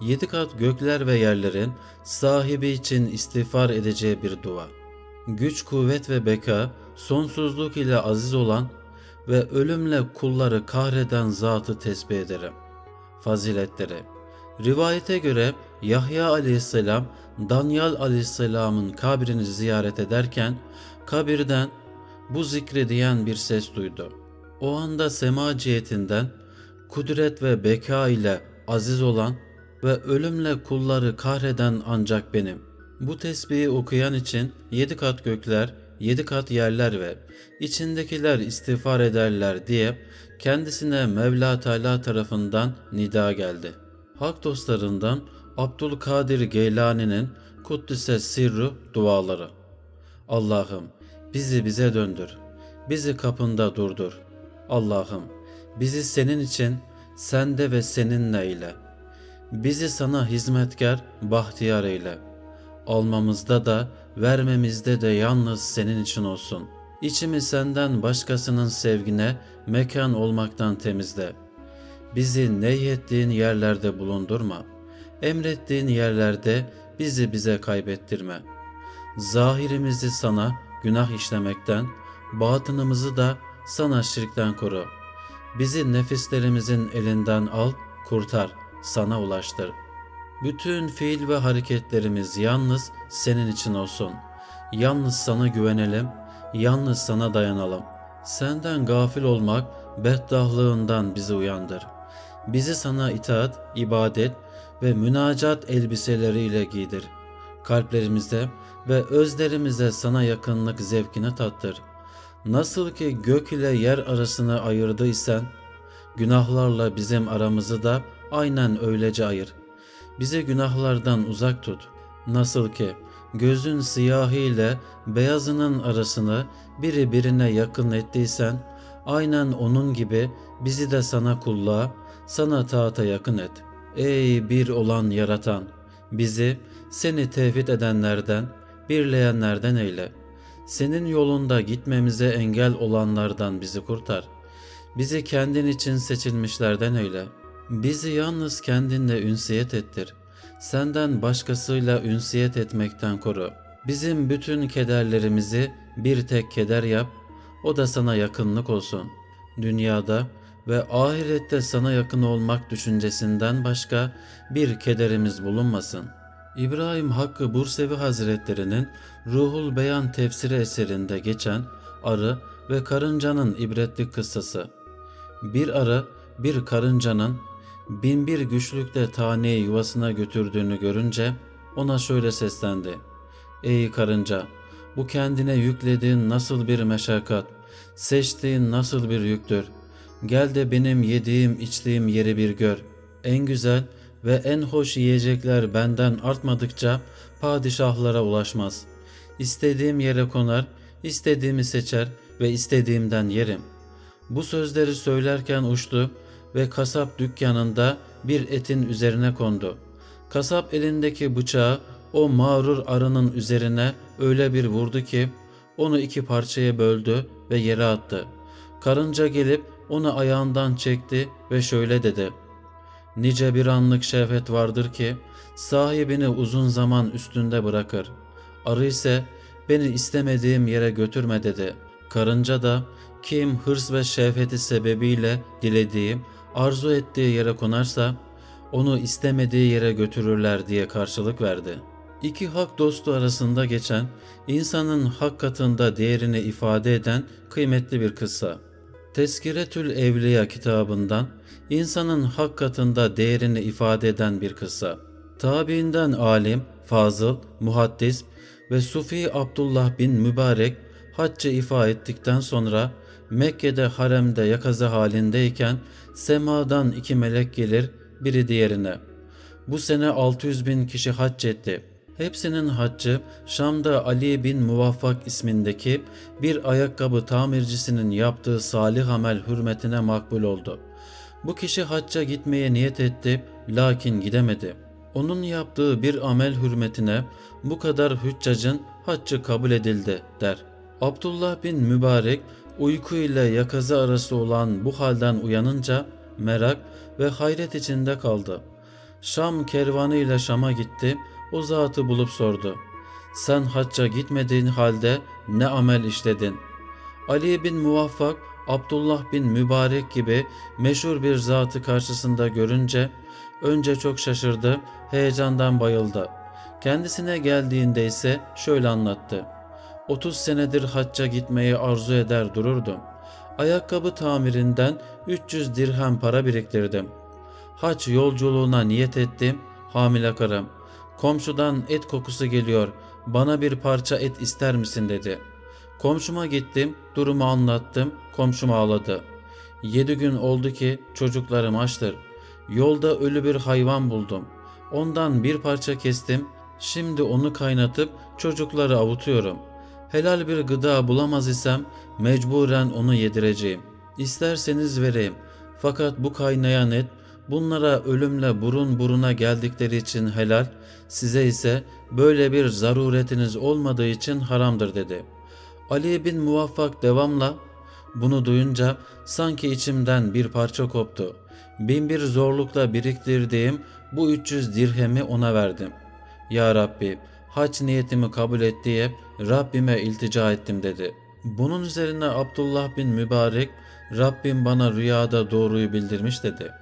Yedi kat gökler ve yerlerin sahibi için istiğfar edeceği bir dua. Güç, kuvvet ve beka, sonsuzluk ile aziz olan ve ölümle kulları kahreden zatı tesbih ederim. Faziletleri Rivayete göre Yahya aleyhisselam Danyal aleyhisselamın kabrini ziyaret ederken kabirden bu zikri diyen bir ses duydu. O anda sema cihetinden kudret ve beka ile aziz olan ve ölümle kulları kahreden ancak benim. Bu tesbihi okuyan için yedi kat gökler, yedi kat yerler ve içindekiler istiğfar ederler diye kendisine Mevla Teala tarafından nida geldi. Hak dostlarından Abdülkadir Geylani'nin Kuddise Sirru duaları. Allah'ım bizi bize döndür. Bizi kapında durdur. Allah'ım bizi senin için sende ve seninle eyle. Bizi sana hizmetkar, bahtiyar eyle. Almamızda da vermemizde de yalnız senin için olsun. İçimi senden başkasının sevgine mekan olmaktan temizle. Bizi nehyettiğin yerlerde bulundurma. Emrettiğin yerlerde bizi bize kaybettirme. Zahirimizi sana günah işlemekten, batınımızı da sana şirkten koru. Bizi nefislerimizin elinden al, kurtar, sana ulaştır. Bütün fiil ve hareketlerimiz yalnız senin için olsun. Yalnız sana güvenelim, yalnız sana dayanalım. Senden gafil olmak beddahlığından bizi uyandır. Bizi sana itaat, ibadet ve münacat elbiseleriyle giydir. Kalplerimizde ve özlerimize sana yakınlık zevkine tattır. Nasıl ki gök ile yer arasını ayırdıysan, günahlarla bizim aramızı da aynen öylece ayır. Bizi günahlardan uzak tut. Nasıl ki gözün siyahı ile beyazının arasını biri birine yakın ettiysen, aynen onun gibi bizi de sana kulluğa, sana taata yakın et. Ey bir olan yaratan, bizi seni tevhid edenlerden, birleyenlerden eyle. Senin yolunda gitmemize engel olanlardan bizi kurtar. Bizi kendin için seçilmişlerden eyle. Bizi yalnız kendinle ünsiyet ettir. Senden başkasıyla ünsiyet etmekten koru. Bizim bütün kederlerimizi bir tek keder yap, o da sana yakınlık olsun. Dünyada ve ahirette sana yakın olmak düşüncesinden başka bir kederimiz bulunmasın. İbrahim Hakkı Bursevi Hazretlerinin Ruhul Beyan tefsiri eserinde geçen arı ve karıncanın ibretlik kıssası. Bir arı bir karıncanın binbir güçlükle taneyi yuvasına götürdüğünü görünce ona şöyle seslendi. Ey karınca bu kendine yüklediğin nasıl bir meşakkat, seçtiğin nasıl bir yüktür. Gel de benim yediğim içtiğim yeri bir gör. En güzel ve en hoş yiyecekler benden artmadıkça padişahlara ulaşmaz. İstediğim yere konar, istediğimi seçer ve istediğimden yerim. Bu sözleri söylerken uçtu ve kasap dükkanında bir etin üzerine kondu. Kasap elindeki bıçağı o mağrur arının üzerine öyle bir vurdu ki onu iki parçaya böldü ve yere attı. Karınca gelip onu ayağından çekti ve şöyle dedi. Nice bir anlık şehvet vardır ki sahibini uzun zaman üstünde bırakır. Arı ise beni istemediğim yere götürme dedi. Karınca da kim hırs ve şehveti sebebiyle dilediği, arzu ettiği yere konarsa onu istemediği yere götürürler diye karşılık verdi. İki hak dostu arasında geçen, insanın hak katında değerini ifade eden kıymetli bir kıssa. Teskiretül Evliya kitabından insanın hak katında değerini ifade eden bir kıssa. Tabiinden alim, fazıl, muhaddis ve Sufi Abdullah bin Mübarek haccı ifa ettikten sonra Mekke'de haremde yakaza halindeyken semadan iki melek gelir biri diğerine. Bu sene 600 bin kişi hac etti. Hepsinin haccı Şam'da Ali bin Muvaffak ismindeki bir ayakkabı tamircisinin yaptığı salih amel hürmetine makbul oldu. Bu kişi hacca gitmeye niyet etti lakin gidemedi. Onun yaptığı bir amel hürmetine bu kadar hüccacın haccı kabul edildi der. Abdullah bin Mübarek uyku ile yakazı arası olan bu halden uyanınca merak ve hayret içinde kaldı. Şam kervanı ile Şam'a gitti. O zatı bulup sordu. Sen hacca gitmediğin halde ne amel işledin? Ali bin Muvaffak, Abdullah bin Mübarek gibi meşhur bir zatı karşısında görünce önce çok şaşırdı, heyecandan bayıldı. Kendisine geldiğinde ise şöyle anlattı. 30 senedir hacca gitmeyi arzu eder dururdum. Ayakkabı tamirinden 300 dirhem para biriktirdim. Haç yolculuğuna niyet ettim, hamile karım. Komşudan et kokusu geliyor, bana bir parça et ister misin dedi. Komşuma gittim, durumu anlattım, komşum ağladı. Yedi gün oldu ki çocuklarım açtır. Yolda ölü bir hayvan buldum. Ondan bir parça kestim, şimdi onu kaynatıp çocukları avutuyorum. Helal bir gıda bulamaz isem mecburen onu yedireceğim. İsterseniz vereyim. Fakat bu kaynayan et bunlara ölümle burun buruna geldikleri için helal, size ise böyle bir zaruretiniz olmadığı için haramdır dedi. Ali bin Muvaffak devamla bunu duyunca sanki içimden bir parça koptu. Bin bir zorlukla biriktirdiğim bu 300 dirhemi ona verdim. Ya Rabbi hac niyetimi kabul et diye Rabbime iltica ettim dedi. Bunun üzerine Abdullah bin Mübarek Rabbim bana rüyada doğruyu bildirmiş dedi.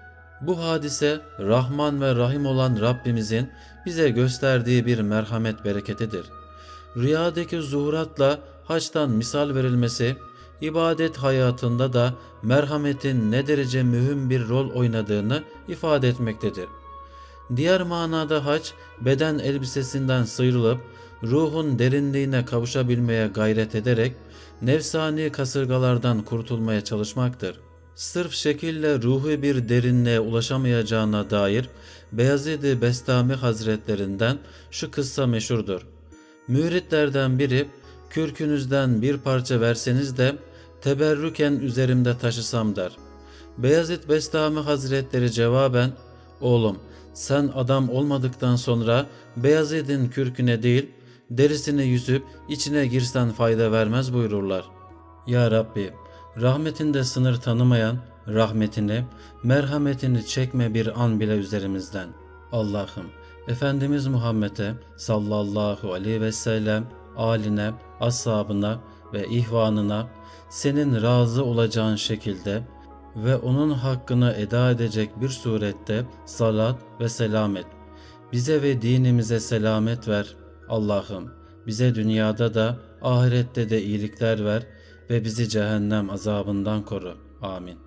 Bu hadise Rahman ve Rahim olan Rabbimizin bize gösterdiği bir merhamet bereketidir. Rüyadaki zuhuratla haçtan misal verilmesi, ibadet hayatında da merhametin ne derece mühim bir rol oynadığını ifade etmektedir. Diğer manada hac, beden elbisesinden sıyrılıp ruhun derinliğine kavuşabilmeye gayret ederek nefsani kasırgalardan kurtulmaya çalışmaktır. Sırf şekille ruhu bir derinliğe ulaşamayacağına dair Beyazid-i Bestami Hazretlerinden şu kıssa meşhurdur. Müritlerden biri kürkünüzden bir parça verseniz de teberrüken üzerimde taşısam der. Beyazıt Bestami Hazretleri cevaben oğlum sen adam olmadıktan sonra Beyazıt'ın kürküne değil derisini yüzüp içine girsen fayda vermez buyururlar. Ya Rabbi rahmetinde sınır tanımayan rahmetini, merhametini çekme bir an bile üzerimizden. Allah'ım Efendimiz Muhammed'e sallallahu aleyhi ve sellem aline, ashabına ve ihvanına senin razı olacağın şekilde ve onun hakkını eda edecek bir surette salat ve selamet. Bize ve dinimize selamet ver. Allah'ım bize dünyada da ahirette de iyilikler ver ve bizi cehennem azabından koru. Amin.